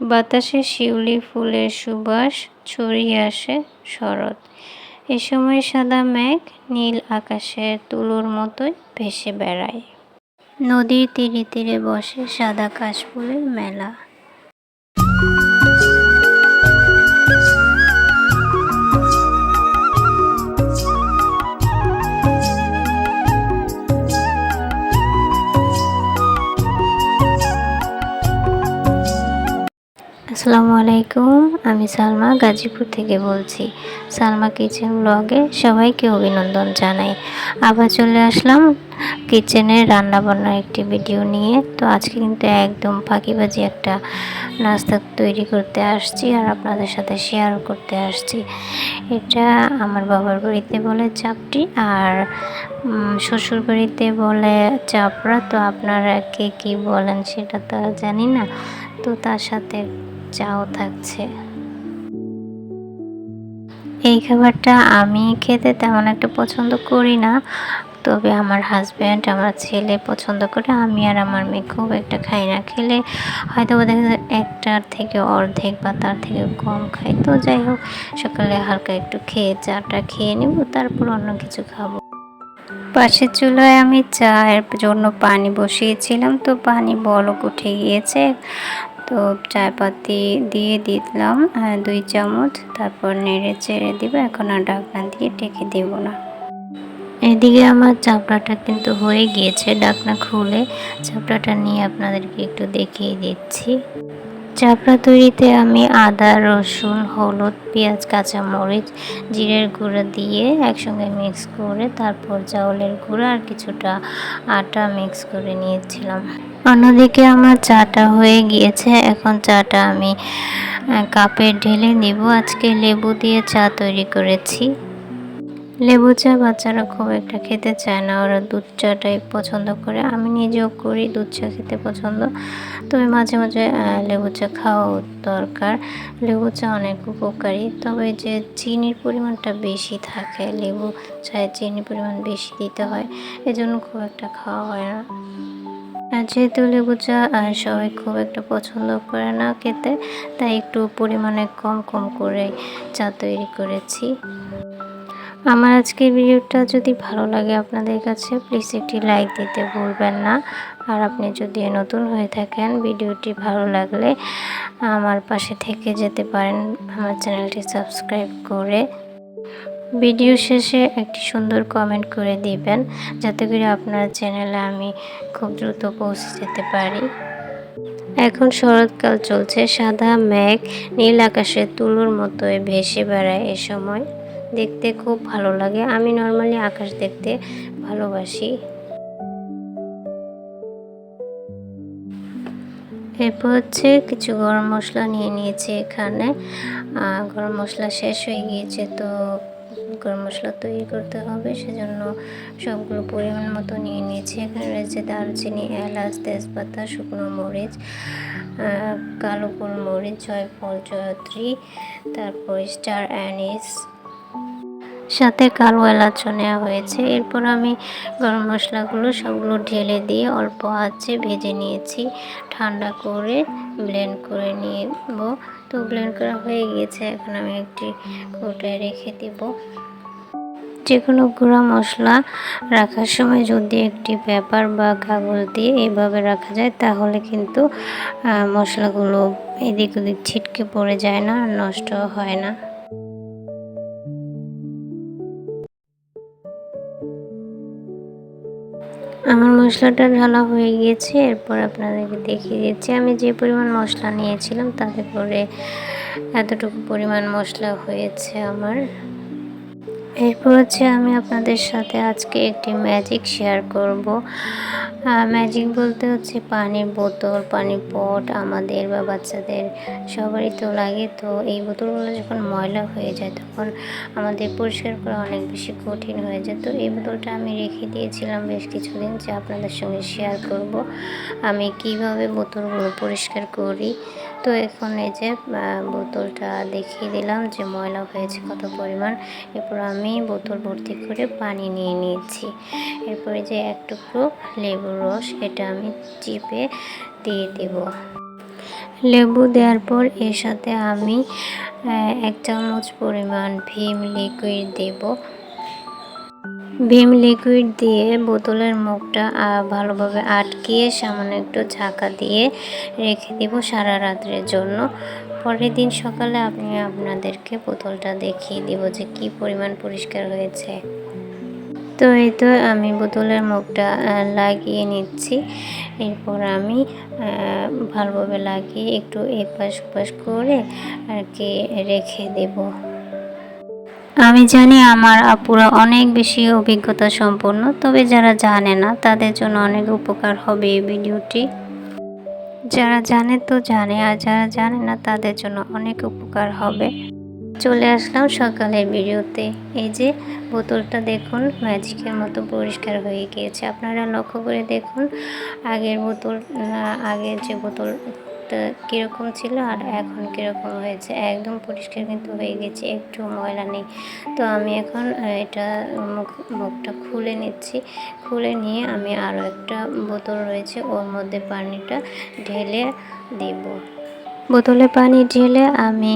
বাতাসে শিউলি ফুলের সুবাস ছড়িয়ে আসে শরৎ। এ সময় সাদা মেঘ নীল আকাশের তুলোর মতোই ভেসে বেড়ায়। নদীর তীরে তীরে বসে সাদা কাশফুলের মেলা। আমি সালমা গাজীপুর থেকে বলছি। সালমা কিচেন ব্লগে সবাইকে অভিনন্দন জানাই। আবার চলে আসলাম কিচেনের রান্নাবান্নার একটি ভিডিও নিয়ে। তো আজকে কিন্তু একদম ফাঁকিবাজি একটা নাস্তা তৈরি করতে আসছি আর আপনাদের সাথে শেয়ার করতে আসছি। এটা আমার বাবার বাড়িতে বলে চাপটি আর শ্বশুর বাড়িতে বলে চাপড়া। তো আপনারা কে কী বলেন সেটা তো জানি না। তো তার সাথে চাও থাকছে। এই খাবারটা আমি খেতে তেমন একটা পছন্দ করি না। তবে আমার হাজব্যান্ড আমার ছেলে পছন্দ করে, আমি আর আমার মেয়ে খুব একটা খাই না। খেলে হয়তো দেখা যায় একটার থেকে অর্ধেক বা তার থেকে কম খাই। তো যাই হোক, সকালে হালকা একটু খেয়ে চাটা খেয়ে নেব, তারপর অন্য কিছু খাব। পাশের চুলায় আমি চায়ের জন্য পানি বসিয়েছিলাম, তো পানি বলক উঠে গিয়েছে। তো চায় পাতি দিয়ে দিলাম আহ, দুই চামচ। তারপর নেড়ে চেড়ে দিব এখন আর ঢাকনা দিয়ে ঢেকে দেব না। এদিকে আমার চাপড়াটা কিন্তু হয়ে গিয়েছে ডাকনা খুলে। চাপড়াটা নিয়ে আপনাদেরকে একটু দেখিয়ে দিচ্ছি। চাপড়া তৈরিতে আমি আদা, রসুন, হলুদ, পেঁয়াজ, কাঁচামরিচ, জিরের গুঁড়ো দিয়ে একসঙ্গে মিক্স করে তারপর চাউলের গুঁড়ো আর কিছুটা আটা মিক্স করে নিয়েছিলাম। অন্যদিকে আমার চাটা হয়ে গিয়েছে। এখন চাটা আমি কাপে ঢেলে নিব। আজকে লেবু দিয়ে চা তৈরি করেছি। লেবু চা বাচ্চারা খুব একটা খেতে চায় না। ওরা দুধ চাটাই পছন্দ করে। আমি নিজেও করি, দুধ চা খেতে পছন্দ। তবে মাঝে মাঝে লেবু চা খাওয়া দরকার। লেবু চা অনেক উপকারী। তবে যে চিনির পরিমাণটা বেশি থাকে, লেবু চায়ে চিনির পরিমাণ বেশি দিতে হয়, এজন্য খুব একটা খাওয়া হয় না। যেহেতু লেবু চা সবাই খুব একটা পছন্দ করে না খেতে, তাই একটু পরিমাণে কম কম করে চা তৈরি করেছি। আমার আজকের ভিডিওটা যদি ভালো লাগে আপনাদের কাছে প্লিজ একটি লাইক দিতে ভুলবেন না। আর আপনি যদি নতুন হয়ে থাকেন, ভিডিওটি ভালো লাগলে আমার পাশে থেকে যেতে পারেন। আমার চ্যানেলটি সাবস্ক্রাইব করে ভিডিও শেষে একটি সুন্দর কমেন্ট করে দিবেন, যাতে করে আপনার চ্যানেলে আমি খুব দ্রুত পৌঁছে যেতে পারি। এখন শরৎকাল চলছে, সাদা মেঘ, নীল আকাশের তুলোর মতোই ভেসে বেড়ায় এ সময়। দেখতে খুব ভালো লাগে। আমি নর্মালি আকাশ দেখতে ভালোবাসি। এরপর হচ্ছে কিছু গরম মশলা নিয়ে নিয়েছি এখানে। গরম মশলা শেষ হয়ে গিয়েছে, তো গরম মশলা তৈরি করতে হবে। সেজন্য সবগুলো পরিমাণ মতো নিয়ে নিয়েছি। এখানে রয়েছে দারুচিনি, এলাচ, তেজপাতা, শুকনো মরিচ কালো গোলমরিচ, জয়ফল, জয়ত্রী, তারপর স্টার অ্যানিস সাথে কালো এলাচও নেওয়া হয়েছে। এরপর আমি গরম মশলাগুলো সবগুলো ঢেলে দিয়ে অল্প আঁচে ভেজে নিয়েছি। ঠান্ডা করে ব্লেন্ড করে নিব। তো ব্লেন্ড করা হয়ে গিয়েছে, এখন আমি একটি কৌটায় রেখে দিব। যে কোনো গুঁড়া মশলা রাখার সময় যদি একটি পেপার বা কাগজ দিয়ে এইভাবে রাখা যায়, তাহলে কিন্তু মশলাগুলো এদিক ওদিক ছিটকে পড়ে যায় না, আর নষ্ট হয় না। আমার মশলাটা ঢালা হয়ে গিয়েছে, এরপর আপনাদেরকে দেখিয়ে দিচ্ছি। আমি যে পরিমাণ মশলা নিয়েছিলাম, তাতে করে এতটুকু পরিমাণ মশলা হয়েছে আমার। এরপর হচ্ছে আমি আপনাদের সাথে আজকে একটি ম্যাজিক শেয়ার করব। ম্যাজিক বলতে হচ্ছে পানির বোতল, পানির পট, আমাদের বা বাচ্চাদের সবারই তো লাগে। তো এই বোতলগুলো যখন ময়লা হয়ে যায়, তখন আমাদের পরিষ্কার করা অনেক বেশি কঠিন হয়ে যায়। তো এই বোতলটা আমি রেখে দিয়েছিলাম বেশ কিছুদিন, যে আপনাদের সঙ্গে শেয়ার করব। আমি কীভাবে বোতলগুলো পরিষ্কার করি তো এখন এই যে বোতলটা দেখিয়ে দিলাম যে ময়লা হয়েছে কত পরিমাণ। এরপর আমি বোতল ভর্তি করে পানি নিয়ে নিয়েছি। এরপরে যে এক টুকরো লেবুর রস, এটা আমি চিপে দিয়ে দেব। লেবু দেওয়ার পর এর সাথে আমি এক চামচ পরিমাণ ভীম লিকুইড দেব। ভীম লিকুইড দিয়ে বোতলের মুখটা ভালোভাবে আটকিয়ে সামান্য একটু ঝাঁকা দিয়ে রেখে দেব সারা রাত্রের জন্য। পরের দিন সকালে আমি আপনাদেরকে বোতলটা দেখিয়ে দেব যে কি পরিমাণ পরিষ্কার হয়েছে। তো এই তো আমি বোতলের মুখটা লাগিয়ে নিচ্ছি। এরপর আমি ভালোভাবে লাগিয়ে একটু এপাশ ওপাশ করে আর কি রেখে দেব। আমি জানি আমার আপুরা অনেক বেশি অভিজ্ঞতা সম্পন্ন, তবে যারা জানে না, তাদের জন্য অনেক উপকার হবে এই ভিডিওটি। যারা জানে তো জানে, আর যারা জানে না, তাদের জন্য অনেক উপকার হবে। চলে আসলাম সকালের ভিডিওতে। এই যে, বোতলটা দেখুন, ম্যাজিকের মতো পরিষ্কার হয়ে গিয়েছে। আপনারা লক্ষ্য করে দেখুন, আগের বোতল আগের যে বোতলটা কীরকম ছিল আর এখন কীরকম হয়েছে? একদম পরিষ্কার কিন্তু হয়ে গেছে, একটু ময়লা নেই। তো আমি এখন এটা মুখ, মুখটা খুলে নিচ্ছি। খুলে নিয়ে আমি আরও একটা বোতল রয়েছে, ওর মধ্যে পানিটা ঢেলে দেব। বোতলে পানি ঢেলে আমি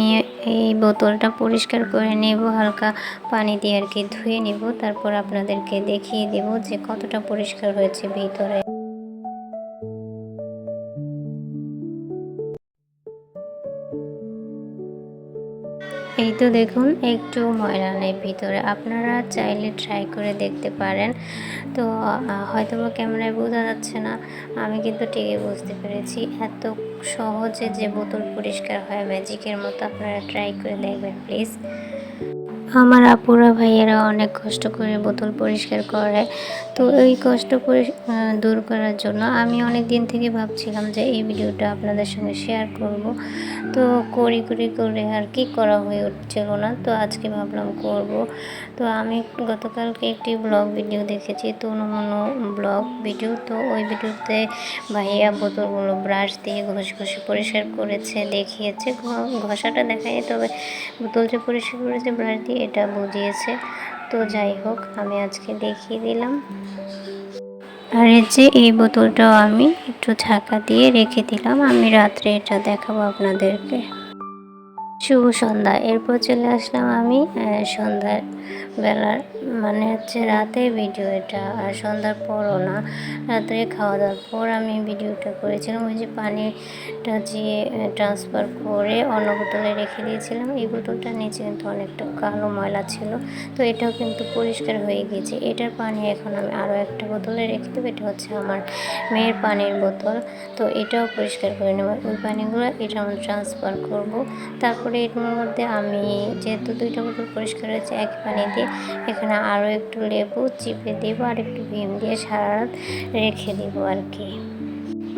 এই বোতলটা পরিষ্কার করে নেব, হালকা পানি দিয়ে আর কি ধুয়ে নেব। তারপর আপনাদেরকে দেখিয়ে দেব যে কতটা পরিষ্কার হয়েছে ভিতরে। এই তো দেখুন, একটু ময়লা নেই ভিতরে। আপনারা চাইলে ট্রাই করে দেখতে পারেন। তো হয়তো বা ক্যামেরায় বোঝা যাচ্ছে না, আমি কিন্তু ঠিকই বুঝতে পেরেছি। এত সহজে যে বোতল পরিষ্কার হয় ম্যাজিকের মতো, আপনারা ট্রাই করে দেখবেন প্লিজ আমার আপুরা ভাইয়েরা অনেক কষ্ট করে বোতল পরিষ্কার করে। তো এই কষ্ট দূর করার জন্য আমি অনেক দিন থেকে ভাবছিলাম যে এই ভিডিওটা আপনাদের সঙ্গে শেয়ার করব। তো করি করি করে আর কি করা হয়ে উঠছিল না। তো আজকে ভাবলাম করব। তো আমি গতকালকে একটি ব্লগ ভিডিও দেখেছি তনুমনু ব্লগ ভিডিও। তো ওই ভিডিওতে ভাইয়া বোতলগুলো ব্রাশ দিয়ে ঘষে ঘষে পরিষ্কার করেছে, দেখিয়েছে। ঘষাটা দেখায় তবে বোতল যে পরিষ্কার করেছে, ব্রাশ দিয়ে এটা বুঝিয়েছে। তো যাই হোক, আমি আজকে দেখিয়ে দিলাম। আর যে এই বোতলটাও আমি একটু ঝাঁকা দিয়ে রেখে দিলাম, আমি রাত্রে এটা দেখাবো আপনাদেরকে। শুভ সন্ধ্যা। এরপর চলে আসলাম আমি সন্ধ্যার বেলার মানে হচ্ছে রাতে ভিডিও এটা, আর সন্ধ্যার পরও না। রাত্রে খাওয়া দাওয়ার পর আমি ভিডিওটা করেছিলাম, ওই যে পানিটা যে ট্রান্সফার করে অন্য বোতলে রেখে দিয়েছিলাম, এই বোতলটার নিচে কিন্তু অনেকটা কালো ময়লা ছিল, তো এটাও কিন্তু পরিষ্কার হয়ে গিয়েছে। এটার পানি এখন আমি আরও একটা বোতলে রেখে দেবো, এটা হচ্ছে আমার মেয়ের পানির বোতল, তো এটাও পরিষ্কার করে নেব। ওই পানিগুলো এটা আমি ট্রান্সফার করব, তারপরে এর মধ্যে আমি যেহেতু দুইটা বোতল পরিষ্কার হয়েছে, এক পানি দিয়ে এখানে আরও একটু লেবু, চিপে দেবো আর একটু ভিম দিয়ে সারা রাত রেখে দেবো আর কি।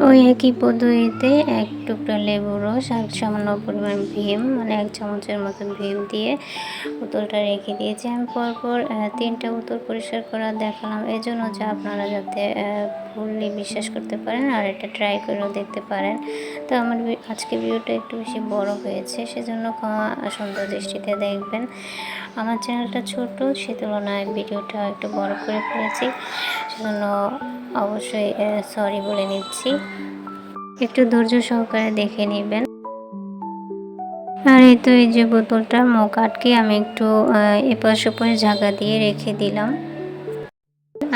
ওই একই পদ্ধতিতে এক টুকরা লেবুর রস আর সামান্য পরিমাণ ভীম মানে এক চামচের মতো ভীম দিয়ে বোতলটা রেখে দিয়েছি। আমি পরপর তিনটা বোতল পরিষ্কার করা দেখালাম। এই জন্য যে আপনারা যাতে ফুললি বিশ্বাস করতে পারেন আর এটা ট্রাই করেও দেখতে পারেন। তো আমার আজকে ভিডিওটা একটু বেশি বড় হয়েছে, সেজন্য ক্ষমা সুন্দর দৃষ্টিতে দেখবেন। আমার চ্যানেলটা ছোট, সে তুলনায় ভিডিওটা একটু বড় করে ফেলেছি, সেজন্য অবশ্যই সরি বলে নিচ্ছি। একটু ধৈর্য সহকারে দেখে নেবেন। আর এই তো এই যে বোতলটা, মুখ আটকে আমি একটু এপাশ ওপাশ ঝাঁকা দিয়ে রেখে দিলাম।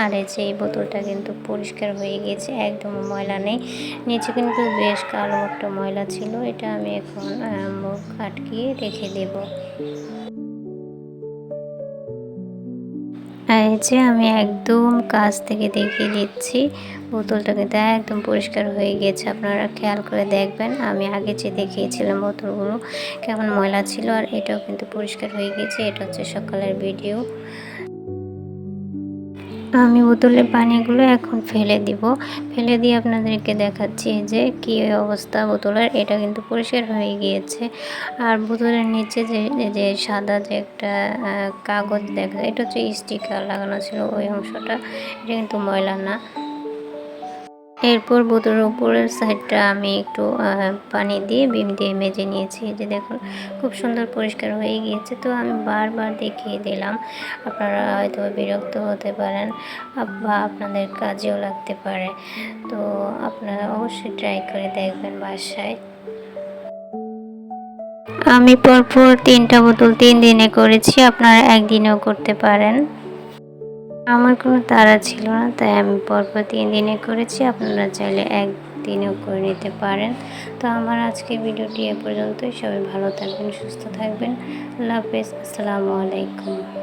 আর এই যে এই বোতলটা কিন্তু পরিষ্কার হয়ে গেছে, একদম ময়লা নেই। নিচে কিন্তু বেশ কালো একটা ময়লা ছিল, এটা আমি এখন মুখ আটকিয়ে রেখে দেবো। এই যে আমি একদম কাছ থেকে দেখিয়ে দিচ্ছি। বোতলটা কিন্তু একদম পরিষ্কার হয়ে গেছে। আপনারা খেয়াল করে দেখবেন, আমি আগে যে দেখিয়েছিলাম বোতলগুলো, কেমন ময়লা ছিল আর এটাও কিন্তু পরিষ্কার হয়ে গেছে। এটা হচ্ছে সকালের ভিডিও। আমি বোতলের পানিগুলো এখন ফেলে দিব। ফেলে দিয়ে আপনাদেরকে দেখাচ্ছি যে কি অবস্থা বোতলের। এটা কিন্তু পরিষ্কার হয়ে গিয়েছে। আর বোতলের নিচে যে যে সাদা যে একটা কাগজ দেখা, এটা হচ্ছে স্টিকার লাগানো ছিল ওই অংশটা। এটা কিন্তু ময়লা না। এরপর বোতলের উপরের সাইডটা আমি একটু পানি দিয়ে বিম দিয়ে মেজে নিয়েছি। যে দেখুন, খুব সুন্দর পরিষ্কার হয়ে গিয়েছে। তো আমি বারবার দেখিয়ে দিলাম, আপনারা হয়তো বিরক্ত হতে পারেন বা আপনাদের কাজেও লাগতে পারে। তো আপনারা অবশ্যই ট্রাই করে দেখবেন বাসায়। আমি পরপর তিনটা বোতল তিন দিনে করেছি, আপনারা একদিনেও করতে পারেন। আমার কোনো তারা ছিল না, তাই আমি পরপর তিন দিনে করেছি। আপনারা চাইলে একদিনেও করে নিতে পারেন। তো আমার আজকে ভিডিওটি এ পর্যন্তই। সবাই ভালো থাকবেন, সুস্থ থাকবেন। আল্লাহ হাফেজ। আসসালামু আলাইকুম।